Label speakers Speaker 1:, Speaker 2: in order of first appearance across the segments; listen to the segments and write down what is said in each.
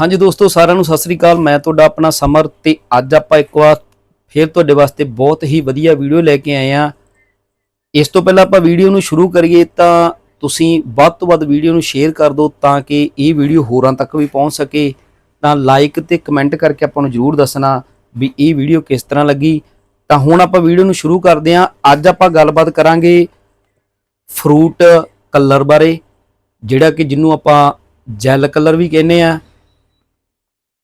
Speaker 1: ਹਾਂਜੀ ਦੋਸਤੋ, ਸਾਰਿਆਂ ਨੂੰ ਸਤਿ ਸ੍ਰੀ ਅਕਾਲ। ਮੈਂ ਤੁਹਾਡਾ ਆਪਣਾ ਸਮਰ ਤੇ ਅੱਜ ਆਪਾਂ ਇੱਕ ਵਾਰ ਫੇਰ ਤੁਹਾਡੇ ਵਾਸਤੇ ਬਹੁਤ ਹੀ ਵਧੀਆ ਵੀਡੀਓ ਲੈ ਕੇ ਆਏ ਆ ਇਸ ਤੋਂ ਪਹਿਲਾਂ ਆਪਾਂ ਵੀਡੀਓ ਨੂੰ ਸ਼ੁਰੂ ਕਰੀਏ ਤਾਂ ਤੁਸੀਂ ਵੱਧ ਤੋਂ ਵੱਧ ਵੀਡੀਓ ਨੂੰ ਸ਼ੇਅਰ ਕਰ ਦਿਓ ਤਾਂ ਕਿ ਇਹ ਵੀਡੀਓ ਹੋਰਾਂ ਤੱਕ ਵੀ ਪਹੁੰਚ ਸਕੇ। ਤਾਂ ਲਾਈਕ ਤੇ ਕਮੈਂਟ ਕਰਕੇ ਆਪਾਂ ਨੂੰ ਜਰੂਰ ਦੱਸਣਾ ਵੀ ਇਹ ਵੀਡੀਓ ਕਿਸ ਤਰ੍ਹਾਂ ਲੱਗੀ। ਤਾਂ ਹੁਣ ਆਪਾਂ ਵੀਡੀਓ ਨੂੰ ਸ਼ੁਰੂ ਕਰਦੇ ਹਾਂ। ਅੱਜ ਆਪਾਂ ਗੱਲਬਾਤ ਕਰਾਂਗੇ ਫਰੂਟ ਕਲਰ ਬਾਰੇ, ਜਿਹੜਾ ਕਿ ਜਿਹਨੂੰ ਆਪਾਂ ਜੈਲ ਕਲਰ ਵੀ ਕਹਿੰਦੇ ਆ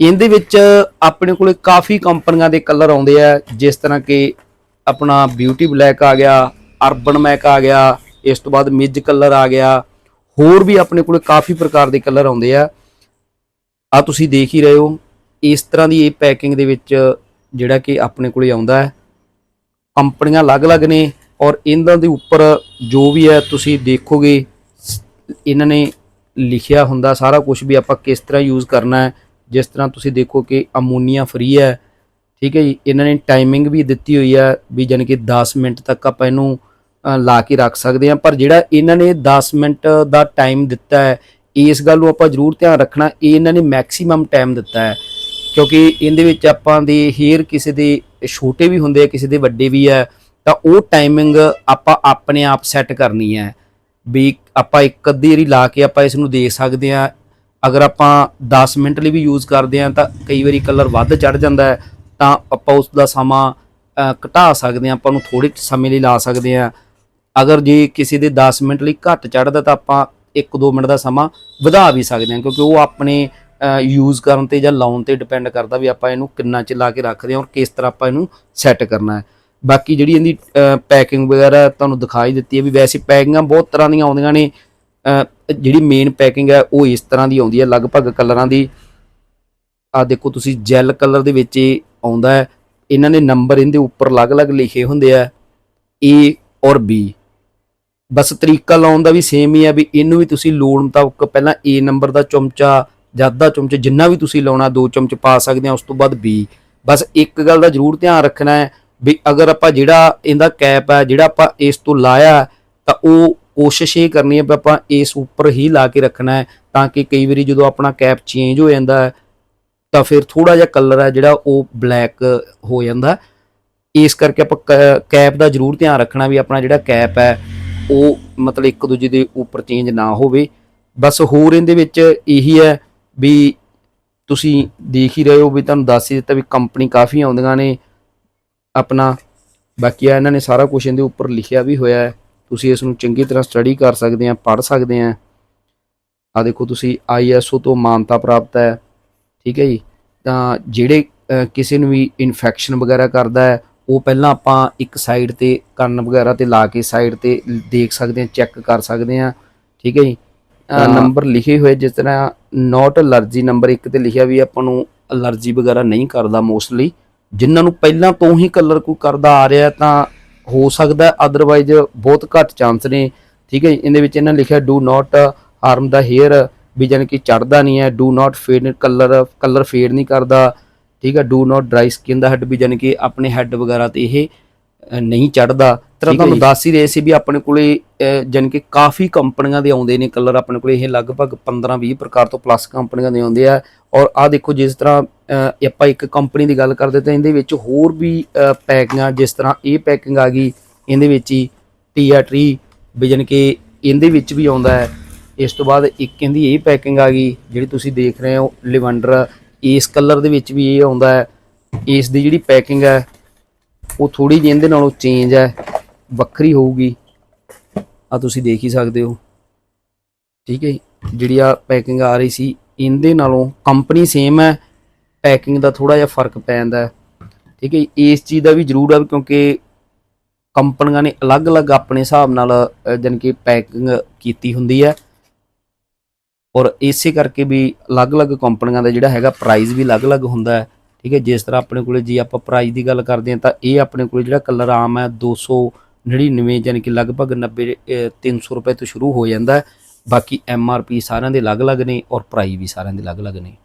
Speaker 1: ਇਹਦੇ ਵਿੱਚ ਆਪਣੇ ਕੋਲੇ ਕਾਫੀ ਕੰਪਨੀਆਂ ਦੇ ਕਲਰ ਆਉਂਦੇ ਆ, ਜਿਸ ਤਰ੍ਹਾਂ ਕਿ ਆਪਣਾ ਬਿਊਟੀ ਬਲੈਕ ਆ ਗਿਆ ਅਰਬਨ ਮੈਕ ਆ ਗਿਆ, ਇਸ ਤੋਂ ਬਾਅਦ ਮਿਜ ਕਲਰ ਆ ਗਿਆ, ਹੋਰ ਵੀ ਆਪਣੇ ਕੋਲੇ ਕਾਫੀ ਪ੍ਰਕਾਰ ਦੇ ਕਲਰ ਆਉਂਦੇ ਆ। ਆ ਤੁਸੀਂ ਦੇਖ ਹੀ ਰਹੇ ਹੋ, ਇਸ ਤਰ੍ਹਾਂ ਦੀ ਇਹ ਪੈਕਿੰਗ ਦੇ ਵਿੱਚ ਜਿਹੜਾ ਕਿ ਆਪਣੇ ਕੋਲੇ ਆਉਂਦਾ ਹੈ। ਕੰਪਨੀਆਂ ਅਲੱਗ-ਅਲੱਗ ਨੇ ਔਰ ਇਹਨਾਂ ਦੇ ਉੱਪਰ ਜੋ ਵੀ ਹੈ ਤੁਸੀਂ ਦੇਖੋਗੇ ਇਹਨਾਂ ਨੇ ਲਿਖਿਆ ਹੁੰਦਾ, ਸਾਰਾ ਕੁਝ ਵੀ ਆਪਾਂ ਕਿਸ ਤਰ੍ਹਾਂ ਯੂਜ਼ ਕਰਨਾ ਹੈ ਜਿਸ ਤਰ੍ਹਾਂ ਤੁਸੀਂ ਦੇਖੋ ਕਿ ਅਮੋਨੀਆ ਫ੍ਰੀ ਹੈ, ਠੀਕ ਹੈ ਜੀ, ਇਹਨਾਂ ਨੇ ਟਾਈਮਿੰਗ ਵੀ ਦਿੱਤੀ ਹੋਈ ਹੈ ਵੀ ਜਾਣੀ ਕਿ 10 ਮਿੰਟ ਤੱਕ ਆਪਾਂ ਇਹਨੂੰ ਲਾ ਕੇ ਰੱਖ ਸਕਦੇ ਹਾਂ, ਪਰ ਜਿਹੜਾ ਇਹਨਾਂ ਨੇ 10 ਮਿੰਟ ਦਾ ਟਾਈਮ ਦਿੱਤਾ ਹੈ, ਇਸ ਗੱਲ ਨੂੰ ਆਪਾਂ ਜ਼ਰੂਰ ਧਿਆਨ ਰੱਖਣਾ, ਇਹ ਇਹਨਾਂ ਨੇ ਮੈਕਸਿਮਮ ਟਾਈਮ ਦਿੱਤਾ ਹੈ, ਕਿਉਂਕਿ ਇਹਦੇ ਵਿੱਚ ਆਪਾਂ ਦੇ ਹੇਅਰ ਕਿਸੇ ਦੇ ਛੋਟੇ ਵੀ ਹੁੰਦੇ ਆ, ਕਿਸੇ ਦੇ ਵੱਡੇ ਵੀ ਆ, ਤਾਂ ਉਹ ਟਾਈਮਿੰਗ ਆਪਾਂ ਆਪਣੇ ਆਪ ਸੈੱਟ ਕਰਨੀ ਹੈ, ਵੀ ਆਪਾਂ ਇੱਕ ਅੱਧੀ ਵਾਰੀ ਲਾ ਕੇ ਆਪਾਂ ਇਸ ਨੂੰ ਦੇਖ ਸਕਦੇ ਆ ਅਗਰ ਆਪਾਂ 10 ਮਿੰਟ ਲਈ ਵੀ ਯੂਜ਼ ਕਰਦੇ ਆ ਤਾਂ ਕਈ ਵਾਰੀ ਕਲਰ ਵੱਧ ਚੜ ਜਾਂਦਾ ਹੈ, ਤਾਂ ਆਪਾਂ ਉਸ ਦਾ ਸਮਾਂ ਘਟਾ ਸਕਦੇ ਆ ਆਪਾਂ ਨੂੰ ਥੋੜੇ ਸਮੇਂ ਲਈ ਲਾ ਸਕਦੇ ਆ ਅਗਰ ਜੇ ਕਿਸੇ ਦੇ 10 ਮਿੰਟ ਲਈ ਘੱਟ ਚੜਦਾ ਤਾਂ ਆਪਾਂ 1-2 ਮਿੰਟ ਦਾ ਸਮਾਂ ਵਧਾ ਵੀ ਸਕਦੇ ਆ ਕਿਉਂਕਿ ਉਹ ਆਪਣੇ ਯੂਜ਼ ਕਰਨ ਤੇ ਜਾਂ ਲਾਉਣ ਤੇ ਡਿਪੈਂਡ ਕਰਦਾ ਵੀ ਆਪਾਂ ਇਹਨੂੰ ਕਿੰਨਾ ਚ ਲਾ ਕੇ ਰੱਖਦੇ ਹਾਂ ਔਰ ਕਿਸ ਤਰ੍ਹਾਂ ਆਪਾਂ ਇਹਨੂੰ ਸੈੱਟ ਕਰਨਾ ਹੈ। ਬਾਕੀ ਜਿਹੜੀ ਇਹਦੀ ਪੈਕਿੰਗ ਵਗੈਰਾ ਤੁਹਾਨੂੰ ਦਿਖਾਈ ਦਿੱਤੀ ਹੈ ਵੀ ਵੈਸੇ ਪੈਕਿੰਗਾਂ ਬਹੁਤ ਤਰ੍ਹਾਂ ਦੀਆਂ ਆਉਂਦੀਆਂ ਨੇ ਜਿਹੜੀ ਮੇਨ ਪੈਕਿੰਗ ਹੈ, ਉਹ ਇਸ ਤਰ੍ਹਾਂ ਦੀ ਆਉਂਦੀ ਹੈ, ਲਗਭਗ ਕਲਰਾਂ ਦੀ। ਆ ਦੇਖੋ ਤੁਸੀਂ ਜੈਲ ਕਲਰ ਦੇ ਵਿੱਚ ਇਹ ਆਉਂਦਾ ਹੈ। ਇਹਨਾਂ ਨੇ ਨੰਬਰ ਇਹਦੇ ਉੱਪਰ ਅਲੱਗ-ਅਲੱਗ ਲਿਖੇ ਹੁੰਦੇ ਆ, A ਔਰ B ਬਸ ਤਰੀਕਾ ਲਾਉਣ ਦਾ ਵੀ ਸੇਮ ਹੀ ਹੈ ਵੀ ਇਹਨੂੰ ਵੀ ਤੁਸੀਂ ਲੋੜ ਮੁਤਾਬਕ ਪਹਿਲਾਂ A ਨੰਬਰ ਦਾ ਚਮਚਾ ਜਾਂ ਅੱਧਾ ਚਮਚਾ ਜਿੰਨਾ ਵੀ ਤੁਸੀਂ ਲਾਉਣਾ, ਦੋ ਚਮਚ ਪਾ ਸਕਦੇ ਆ, ਉਸ ਤੋਂ ਬਾਅਦ B ਬਸ ਇੱਕ ਗੱਲ ਦਾ ਜ਼ਰੂਰ ਧਿਆਨ ਰੱਖਣਾ ਹੈ ਵੀ ਅਗਰ ਆਪਾਂ ਜਿਹੜਾ ਇਹਦਾ ਕੈਪ ਹੈ, ਜਿਹੜਾ ਆਪਾਂ ਇਸ ਤੋਂ ਲਾਇਆ, ਤਾਂ ਉਹ ਕੋਸ਼ਿਸ਼ ਇਹ ਕਰਨੀ ਹੈ ਵੀ ਆਪਾਂ ਇਸ ਉੱਪਰ ਹੀ ਲਾ ਕੇ ਰੱਖਣਾ ਹੈ ਤਾਂ ਕਿ ਕਈ ਵਾਰੀ ਜਦੋਂ ਆਪਣਾ ਕੈਪ ਚੇਂਜ ਹੋ ਜਾਂਦਾ ਹੈ, ਤਾਂ ਫਿਰ ਥੋੜਾ ਜਿਹਾ ਕਲਰ ਹੈ ਜਿਹੜਾ ਉਹ ਬਲੈਕ ਹੋ ਜਾਂਦਾ ਇਸ ਕਰਕੇ ਆਪਾਂ ਕ- ਕੈਪ ਦਾ ਜ਼ਰੂਰ ਧਿਆਨ ਰੱਖਣਾ ਵੀ ਆਪਣਾ ਜਿਹੜਾ ਕੈਪ ਹੈ, ਉਹ ਮਤਲਬ ਇੱਕ ਦੂਜੇ ਦੇ ਉੱਪਰ ਚੇਂਜ ਨਾ ਹੋਵੇ। ਬਸ ਹੋਰ ਇਹਦੇ ਵਿੱਚ ਇਹੀ ਹੈ ਵੀ ਤੁਸੀਂ ਦੇਖ ਹੀ ਰਹੇ ਹੋ ਵੀ ਤੁਹਾਨੂੰ ਦੱਸ ਹੀ ਦਿੱਤਾ ਵੀ ਕੰਪਨੀ ਕਾਫੀ ਆਉਂਦੀਆਂ ਨੇ। ਆਪਣਾ ਬਾਕੀ ਆ ਇਹਨਾਂ ਨੇ ਸਾਰਾ ਕੁਝ ਇਹਦੇ ਉੱਪਰ ਲਿਖਿਆ ਵੀ ਹੋਇਆ ਹੈ। ਤੁਸੀਂ ਇਸ ਨੂੰ ਚੰਗੀ ਤਰ੍ਹਾਂ ਸਟੱਡੀ ਕਰ ਸਕਦੇ ਆ ਪੜ੍ਹ ਸਕਦੇ ਆ। ਆ ਦੇਖੋ ਤੁਸੀਂ ਆਈਐਸਓ ਤੋਂ ਮਾਨਤਾ ਪ੍ਰਾਪਤ ਹੈ ਠੀਕ ਹੈ ਜੀ। ਤਾਂ ਜਿਹੜੇ ਕਿਸੇ ਨੂੰ ਵੀ ਇਨਫੈਕਸ਼ਨ ਵਗੈਰਾ ਕਰਦਾ ਹੈ ਉਹ ਪਹਿਲਾਂ ਆਪਾਂ ਇੱਕ ਸਾਈਡ ਤੇ ਕੰਨ ਵਗੈਰਾ ਤੇ ਲਾ ਕੇ ਸਾਈਡ ਤੇ ਦੇਖ ਸਕਦੇ ਆ ਚੈੱਕ ਕਰ ਸਕਦੇ ਆ ਠੀਕ ਹੈ ਜੀ। ਨੰਬਰ ਲਿਖੇ ਹੋਏ ਜਿਸ ਤਰ੍ਹਾਂ ਨਾਟ ਅਲਰਜੀ ਨੰਬਰ 1 ਤੇ ਲਿਖਿਆ ਵੀ ਆਪਾਂ ਨੂੰ ਅਲਰਜੀ ਵਗੈਰਾ ਨਹੀਂ ਕਰਦਾ ਮੋਸਟਲੀ ਜਿਨ੍ਹਾਂ ਨੂੰ ਪਹਿਲਾਂ ਤੋਂ ਹੀ ਕਲਰ ਕੋਈ ਕਰਦਾ ਆ ਰਿਹਾ ਤਾਂ ਹੋ ਸਕਦਾ ਅਦਰਵਾਈਜ਼ ਬਹੁਤ ਘੱਟ ਚਾਂਸ ਨੇ। ਠੀਕ ਹੈ ਇਹਦੇ ਵਿੱਚ ਇਹਨਾਂ ਲਿਖਿਆ ਡੂ ਨਾਟ ਹਾਰਮ ਦਾ ਹੇਅਰ ਵੀ ਜਾਣੀ ਕਿ ਚੜਦਾ ਨਹੀਂ ਹੈ। Do not fade colour colour fade ਨਹੀਂ ਕਰਦਾ। ਠੀਕ ਹੈ? ਡੂ ਨਾਟ ਡਰਾਈ ਸਕਿਨ ਦਾ ਹੈਡ ਵੀ ਜਾਣੀ ਕਿ ਆਪਣੇ ਹੈਡ ਵਗੈਰਾ ਤੇ ਇਹ ਨਹੀਂ ਚੜਦਾ। ਤਰ੍ਹਾਂ ਤੁਹਾਨੂੰ। ਦੱਸ ਹੀ ਰਹੇ ਸੀ ਵੀ ਆਪਣੇ ਕੋਲੇ ਜਾਣੀ ਕਿ ਕਾਫੀ ਕੰਪਨੀਆਂ ਦੇ ਆਉਂਦੇ ਨੇ ਕਲਰ ਆਪਣੇ ਕੋਲੇ। ਇਹ ਲਗਭਗ 15-20 ਪ੍ਰਕਾਰ ਤੋਂ ਪਲੱਸ ਕੰਪਨੀਆਂ ਦੇ ਆਉਂਦੇ ਆ। ਔਰ ਆ ਦੇਖੋ ਜਿਸ ਤਰ੍ਹਾਂ ਆਪਾਂ ਇੱਕ ਕੰਪਨੀ ਦੀ ਗੱਲ ਕਰਦੇ ਤਾਂ ਇਹਦੇ ਵਿੱਚ ਹੋਰ ਵੀ ਪੈਕਿੰਗਾਂ ਜਿਸ ਤਰ੍ਹਾਂ ਇਹ ਪੈਕਿੰਗ ਆ ਗਈ ਇਹਦੇ ਵਿੱਚ ਹੀ ਟੀਆ ਟਰੀ ਵੀ ਜਾਣੀ ਕਿ ਇਹਦੇ ਵਿੱਚ ਵੀ ਆਉਂਦਾ ਹੈ। ਇਸ ਤੋਂ ਬਾਅਦ ਇੱਕ ਇਹਦੀ ਇਹ ਪੈਕਿੰਗ ਆ ਗਈ ਜਿਹੜੀ ਤੁਸੀਂ ਦੇਖ ਰਹੇ ਹੋ ਲਿਵੰਡਰ ਇਸ ਕਲਰ ਦੇ ਵਿੱਚ ਵੀ ਇਹ ਆਉਂਦਾ ਹੈ। ਇਸ ਦੀ ਜਿਹੜੀ ਪੈਕਿੰਗ ਹੈ ਉਹ ਥੋੜੀ ਜਿਹੀ ਇਹਦੇ ਨਾਲੋਂ ਚੇਂਜ ਹੈ ਵੱਖਰੀ ਹੋਊਗੀ ਆ ਤੁਸੀਂ ਦੇਖ ਹੀ ਸਕਦੇ ਹੋ ਠੀਕ ਹੈ ਜੀ। ਜਿਹੜੀ ਆ ਪੈਕਿੰਗ ਆ ਰਹੀ ਸੀ ਇਹਦੇ ਨਾਲੋਂ ਕੰਪਨੀ ਸੇਮ ਹੈ ਪੈਕਿੰਗ ਦਾ ਥੋੜਾ ਜਿਹਾ ਫ਼ਰਕ ਪੈ ਜਾਂਦਾ ਠੀਕ ਹੈ ਜੀ। ਇਸ ਚੀਜ਼ ਦਾ ਵੀ ਜ਼ਰੂਰ ਆ ਕਿਉਂਕਿ ਕੰਪਨੀਆਂ ਨੇ ਅਲੱਗ-ਅਲੱਗ ਆਪਣੇ ਹਿਸਾਬ ਨਾਲ ਅਹ, ਜਾਣੀ ਕਿ ਪੈਕਿੰਗ ਕੀਤੀ ਹੁੰਦੀ ਹੈ ਔਰ ਇਸੇ ਕਰਕੇ ਵੀ ਅਲੱਗ-ਅਲੱਗ ਕੰਪਨੀਆਂ ਦਾ ਜਿਹੜਾ ਹੈਗਾ ਪ੍ਰਾਈਸ ਵੀ ਅਲੱਗ-ਅਲੱਗ ਹੁੰਦਾ ਹੈ ਠੀਕ ਹੈ ਜਿਸ ਤਰ੍ਹਾਂ ਆਪਣੇ ਕੋਲੇ ਜੀ ਆਪਾਂ ਪ੍ਰਾਈਸ ਦੀ ਗੱਲ ਕਰਦੇ ਹਾਂ ਤਾਂ ਇਹ ਆਪਣੇ ਕੋਲੇ ਜਿਹੜਾ ਕਲਰ ਆਮ ਹੈ 299 ਯਾਨੀ ਕਿ ਲਗਭਗ 90 ਅਹ, 300 ਰੁਪਏ ਤੋਂ ਸ਼ੁਰੂ ਹੋ ਜਾਂਦਾ ਹੈ। ਬਾਕੀ ਐਮ ਆਰ ਪੀ ਸਾਰਿਆਂ ਦੇ ਅਲੱਗ-ਅਲੱਗ ਨੇ ਔਰ ਪ੍ਰਾਈਸ ਵੀ ਸਾਰਿਆਂ ਦੇ ਅਲੱਗ-ਅਲੱਗ ਨੇ।